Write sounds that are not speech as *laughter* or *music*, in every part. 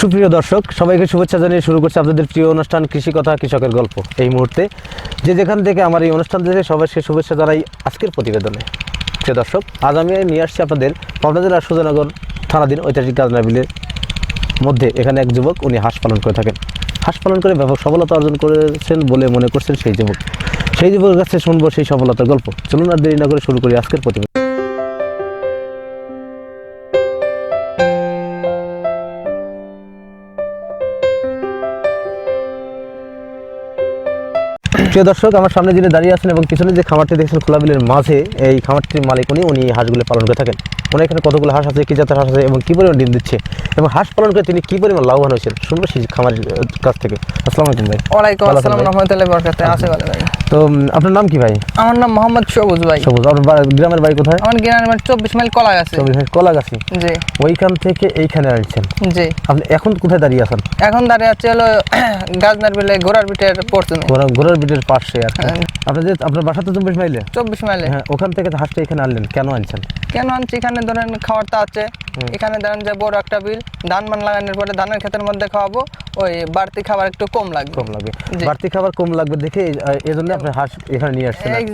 সুপ্রিয় দর্শক, সবাইকে শুভেচ্ছা জানিয়ে শুরু করছে আপনাদের প্রিয় অনুষ্ঠান কৃষি কথা কৃষকের গল্প। এই মুহূর্তে যে যেখান থেকে আমার এই অনুষ্ঠান থেকে সবাইকে শুভেচ্ছা জানাই আজকের প্রতিবেদনে। প্রিয় দর্শক, আজ আমি নিয়ে আসছি আপনাদের পাবনা জেলার সুজানগর থানাধীন ঐতিহাসিক গাজনা বিলের মধ্যে এখানে এক যুবক, উনি হাঁস পালন করে থাকেন। হাঁস পালন করে ব্যাপক সফলতা অর্জন করেছেন বলে মনে করছেন সেই যুবক। সেই যুবকের কাছে শুনব সেই সফলতার গল্প। চলুন আর দেরি না করে শুরু করি আজকের প্রতিবেদন। প্রিয় দর্শক, আমার সামনে যিনি দাঁড়িয়ে আছেন এবং পিছনে যে খামারটি দেখছেন খোলা বিলের মাঝে, এই খামারটির মালিক উনি উনি হাঁসগুলো পালন করে থাকেন। ওনার এখানে কতগুলো হাঁস আছে কী জাতের হাঁস আছে এবং কী পরিমাণ ডিম দিচ্ছে এবং হাঁস পালন করে তিনি কী পরিমাণ লাভবান হয়েছেন? শুনব সেই খামারের কাছ থেকে। আসসালামু আলাইকুম ভাই। ওয়ালাইকুম আসসালাম রহমতুল্লাহ বরকাতে আছে ভালো ভাই। তো আপনার নাম কি ভাই? আমার নাম মোহাম্মদ সবুজ ভাই। সবুজ। আপনার গ্রামের বাড়ি কোথায়? আমার গ্রামের বাড়ি চব্বিশ মাইল কলা আছে চব্বিশ কলাগাছি। জি। ওইখান থেকে এইখানে আসছেন? জি। আপনি এখন কোথায় দাঁড়িয়ে আছেন? এখন দাঁড়িয়ে আছে হলো *clears throat* গাজনার বিলে ঘোড়ার পড়তুনি ঘোড়া- ঘোড়ার বিটের পাশে আর। আপনার যে আপনার বাসা তো চব্বিশ মাইলে? চব্বিশ মাইলে। হ্যাঁ ওখান থেকে হাঁসটা এখানে আনলেন। কেন আনছেন? কেন আনছি? এখানে ধরেন খাওয়ারটা আছে। এখানে ধরেন যে বড় একটা বিল ধান মান লাগানোর পরে ধানের ক্ষেতের মধ্যে খাওয়াবো ওই বাড়তি খাবার একটু কম লাগবে। কম লাগবে। বাড়তি খাবার কম লাগবে দেখে এই জন্য আপনি হাঁস এখানে নিয়ে আসছেন। আপনি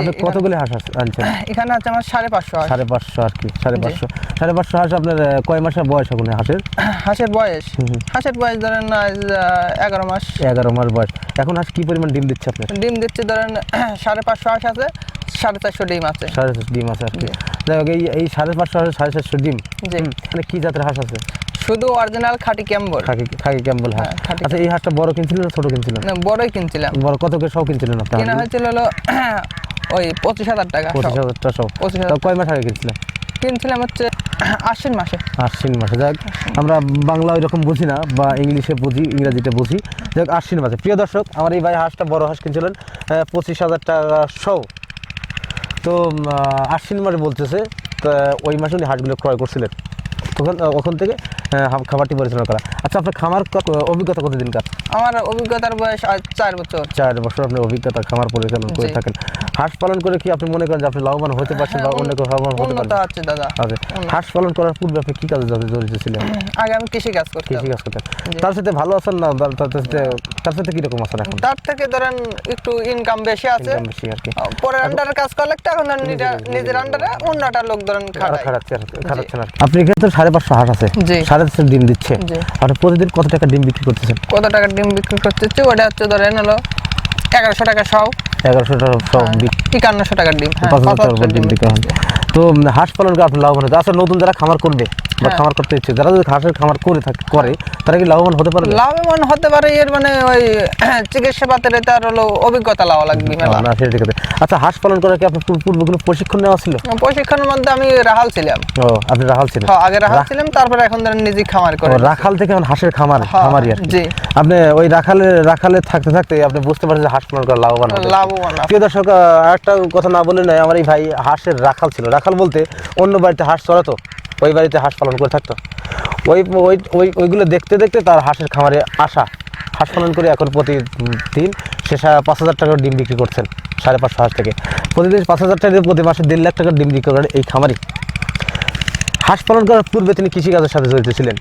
এখানে- কতগুলি হাঁস আনছেন? এখানে আছে আমার সাড়ে পাঁচশো। সাড়ে পাঁচশো আর কি সাড়ে। পাঁচশো। সাড়ে পাঁচশো হাঁস আপনার কয় মাসের বয়স এখন হাঁসের? হাঁসের বয়স। হাঁসের বয়স ধরেন এগারো মাস। এগারো মাস বয়স। এখন হাঁস কি পরিমাণ ডিম দিচ্ছে আপনার? ডিম দিচ্ছে ধরেন *clears throat* সাড়ে পাঁচশো হাঁস আছে। সাড়ে চারশো ডিম আছে। সাড়ে চারশো ডিম আছে আর কি। যাই হোক এই এই সাড়ে পাঁচশো সাড়ে চারশো ডিম মানে কি জাতের হাঁস আছে? শুধু অরিজিনাল খাঁটি ক্যাম্বল। হাঁস। হ্যাঁ, আচ্ছা এই হাঁসটা বড় কিনছিলেন না ছোট কিনছিলেন? না, বড়ই কিনছিলাম। বড় কত করে সব কিনছিলেন আপনার? কেনা হয়েছিল হলো *clears throat* ওই পঁচিশ হাজার টাকা পঁচিশ সব। হাজারটা সব। পঁচিশ হাজার কয় মাস আগে কিনছিলেন? কিনছিলাম হচ্ছে *clears throat* আশ্বিন মাসে। আশ্বিন মাসে। যাক আমরা বাংলা ওই রকম বুঝি না বা ইংলিশে বুঝি ইংরেজিতে বুঝি। যাক আশ্বিন মাসে। প্রিয় দর্শক আমার এই ভাই হাঁসটা বড় হাঁস কিনছিলেন পঁচিশ হাজার টাকা সহ। তো আশ্বিন মাসে বলতেছে তা ওই মাসে উনি হাঁসগুলো ক্রয় করছিলেন। তখন ওখান থেকে? খামারটি পরিচালনা করা। আচ্ছা আপনার খামার অভিজ্ঞতা কতদিন কাজ আমার অভিজ্ঞতার বয়স চার বছর। চার বছর আপনি অভিজ্ঞতা খামার পরিচালনা করে থাকেন। হাঁস পালন করে কি আপনি মনে করেন যে আপনি লাভবান হতে পারছেন বা হ্যাঁ, অন্য কেউ লাভবান হতে পারছেন? আছে দাদা। আচ্ছা হাঁস পালন করার পূর্বে আপনি কি কাজে জড়িত- ছিলেন? আগে আমি কৃষি কাজ করতাম। কৃষি কাজ করতেন। জি। তার সাথে ভালো আছেন না? তার সাথে তার সাথে কীরকম আছেন এখন? তার থেকে ধরেন একটু ইনকাম বেশি আছে। ইনকাম বেশি আর কি। পরের আন্ডারে কাজ করলে এখন নিজের- আন্ডারে অন্যটা লোক ধরেন খাটাচ্ছে আর কি। আপনি এখানে তো সাড়ে পাঁচশো হাঁস আছে। জি। সাড়ে চারশো ডিম দিচ্ছে। আর প্রতিদিন কত টাকা ডিম বিক্রি করতেছেন? কত টাকা ডিম বিক্রি করতেছি? ওটা হচ্ছে ধরেন হলো এগারোশো টাকা সব। এগারোশো টাকা সব বিক্রি একান্নশো টাকার ডিম হ্যাঁ, পাঁচ হাজার টাকার ডিম বিক্রি হয়। তো হাঁস পালন করে আপনি লাভবান হচ্ছে আসলে নতুন যারা খামার করবে বা হ্যাঁ। খামার করতে ইচ্ছে যারা যদি হাঁসের খামার করে থাকে করে তারা কি লাভবান হতে পারবে? লাভবান হতে পারে এর মানে ওই *clears throat* চিকিৎসা পাতের তার হলো অভিজ্ঞতা লাভ লাগবে না সেটা ঠিক আছে। আচ্ছা হাঁস পালন করার কি আপনার পূর্ব- কোনো প্রশিক্ষণ নেওয়া ছিল? প্রশিক্ষণের মধ্যে আমি রাহাল ছিলাম। ও আপনি রাখাল ছিলেন? হ্যাঁ, আগে রাহাল ছিলাম তারপরে এখন ধরেন নিজে খামার করে রাখাল থেকে এখন হাঁসের খামার হ্যাঁ, খামারি আর জি। আপনি ওই রাখালে রাখালে থাকতে থাকতে আপনি বুঝতে পারছেন যে হাঁস পালন করা লাভবান। লাভবান। প্রিয় দর্শক আহ, একটা কথা না বলে নয় আমার এই ভাই হাঁসের রাখাল ছিল। রাখাল বলতে অন্য বাড়িতে হাঁস চড়াতো। ওই বাড়িতে হাঁস পালন করে থাকতো। ওই ওই ওই, ওইগুলো দেখতে দেখতে তার হাঁসের খামারে আসা। হাঁস পালন করে এখন প্রতিদিন সে সা- পাঁচ হাজার টাকার ডিম বিক্রি করছেন, সাড়ে পাঁচশো হাঁস থেকে। প্রতিদিন পাঁচ হাজার টাকা প্রতি মাসে দেড় লাখ টাকার ডিম বিক্রি করেন এই খামারি। হাঁস পালন করার পূর্বে তিনি কৃষিকাজের সাথে জড়িত ছিলেন।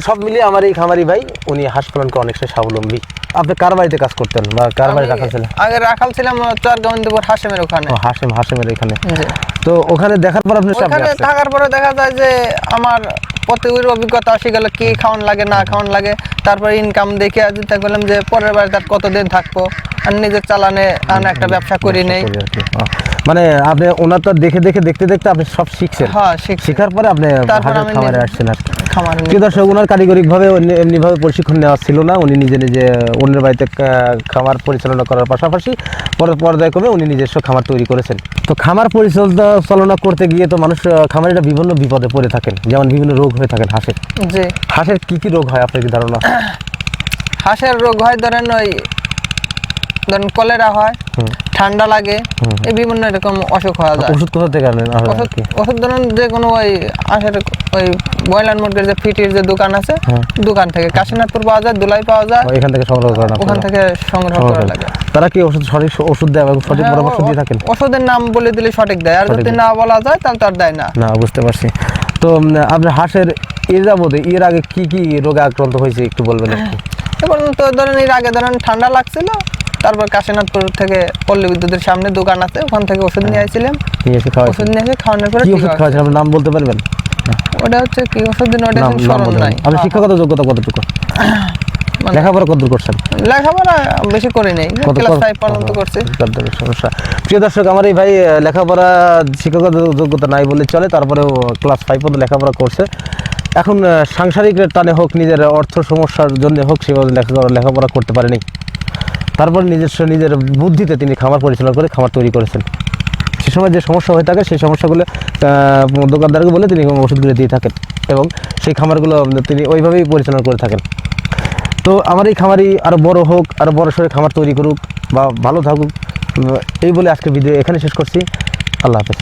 তো সব মিলিয়ে আমার এই খামারি ভাই উনি হাঁস পালন করে অনেকটা স্বাবলম্বী। আপনি কার বাড়িতে কাজ করতেন বা কার বাড়ি রাখা ছিলেন? আগে রাখাল ছিলাম চর গোবিন্দপুর হাসেমের ওখানে। ও হাসেম হাসেমের এখানে। তো ওখানে দেখার পর আপনি ওখানে থাকার পরে দেখা যায় যে আমার প্রতিগুলির অভিজ্ঞতা আসে গেল কি খাওয়ান লাগে না খাওয়ান লাগে। তারপরে ইনকাম দেখে আজ চিন্তা করলাম যে পরের বাড়িতে আর কতদিন থাকব? আর নিজের চালানে আর একটা ব্যবসা করি নেই। মানে আপনি ওনার তো দেখে দেখে দেখতে দেখতে আপনি সব শিখছেন। হ্যাঁ শেখার পরে আপনি তারপর আমি আসছেন আর কি। খামার প্রিয় দর্শক ওনার কারিগরিকভাবে এমনিভাবে প্রশিক্ষণ নেওয়া ছিল না। উনি নিজে নিজে অন্যের বাড়িতে খামার পরিচালনা করার পাশাপাশি পরে পর্যায়ে কমে উনি নিজস্ব খামার তৈরি করেছেন। তো খামার পরিচালনা করতে গিয়ে তো মানুষ খামারিরা বিভিন্ন বিপদে পড়ে থাকেন যেমন বিভিন্ন রোগ হয়ে থাকেন হাঁসের। জি। হাঁসের কি কি রোগ হয় আপনার কি ধারণা? *clears throat* হাঁসের রোগ হয় ধরেন ওই ধরেন কলেরা হয় ঠান্ডা লাগে এই বিভিন্ন এরকম অসুখ হওয়া যায়। ওষুধ কোথা থেকে আনেন ওষুধ ধরুন যে কোনো ওই হাঁসের ওই যে ফিটির যে দোকান আছে হ্যাঁ। দোকান থেকে কাশীনাথপুর পাওয়া যায় দুলাই পাওয়া যায় থেকে সংগ্রহ করেন ওখান থেকে সংগ্রহ করা লাগে। তারা কি ওষুধ সঠিক ওষুধ দেয় এবং সঠিক হ্যাঁ, পরামর্শ দিয়ে থাকেন? ওষুধের নাম বলে দিলে সঠিক দেয় আর যদি না বলা যায় তাহলে তার দেয় না। না বুঝতে পারছি। তো আপনার হাঁসের এর যাবতে এর আগে কি কি রোগে আক্রান্ত হয়েছে একটু বলবেন তো ধরেন এর আগে ধরেন ঠান্ডা লাগছিল তারপর কাশীনাথপুর থেকে পল্লী বিদ্যুতের সামনে দোকান আছে ওখান থেকে ওষুধ নিয়ে আসছিলাম এসে খাওয়াইছেন। ওষুধ নিয়ে এসে খাওয়ানোর পরে ওষুধ আপনার নাম বলতে পারবেন? ওটা হচ্ছে কি ওষুধ দিন ওটা স্মরণ নাই। আপনি শিক্ষাগত যোগ্যতা কতটুকু? *coughs* মানে- লেখাপড়া কতদূর করছেন? লেখাপড়া বেশি করি নাই। ক্লাস ফাইভ পর্যন্ত করছি। সমস্যা। প্রিয় দর্শক আমার এই ভাই লেখাপড়া শিক্ষাগত যোগ্যতা নাই বলে চলে তারপরেও ক্লাস ফাইভ পর্যন্ত লেখাপড়া করছে। এখন সাংসারিক টানে হোক নিজের অর্থ সমস্যার জন্য হোক সেভাবে লেখাপড়া লেখাপড়া করতে পারেনি। তারপর নিজস্ব নিজের বুদ্ধিতে তিনি খামার পরিচালনা করে খামার তৈরি করেছেন। সে সময় যে সমস্যা হয়ে থাকে, সেই সমস্যাগুলো দোকানদারকে বলে তিনি ওষুধগুলো দিয়ে থাকেন এবং সেই খামারগুলো তিনি ওইভাবেই পরিচালনা করে থাকেন। তো আমার এই খামারই আরও বড় হোক আরও বড় সড়ো খামার তৈরি করুক বা ভালো থাকুক, এই বলে আজকে ভিডিও এখানে শেষ করছি। আল্লাহ হাফেজ।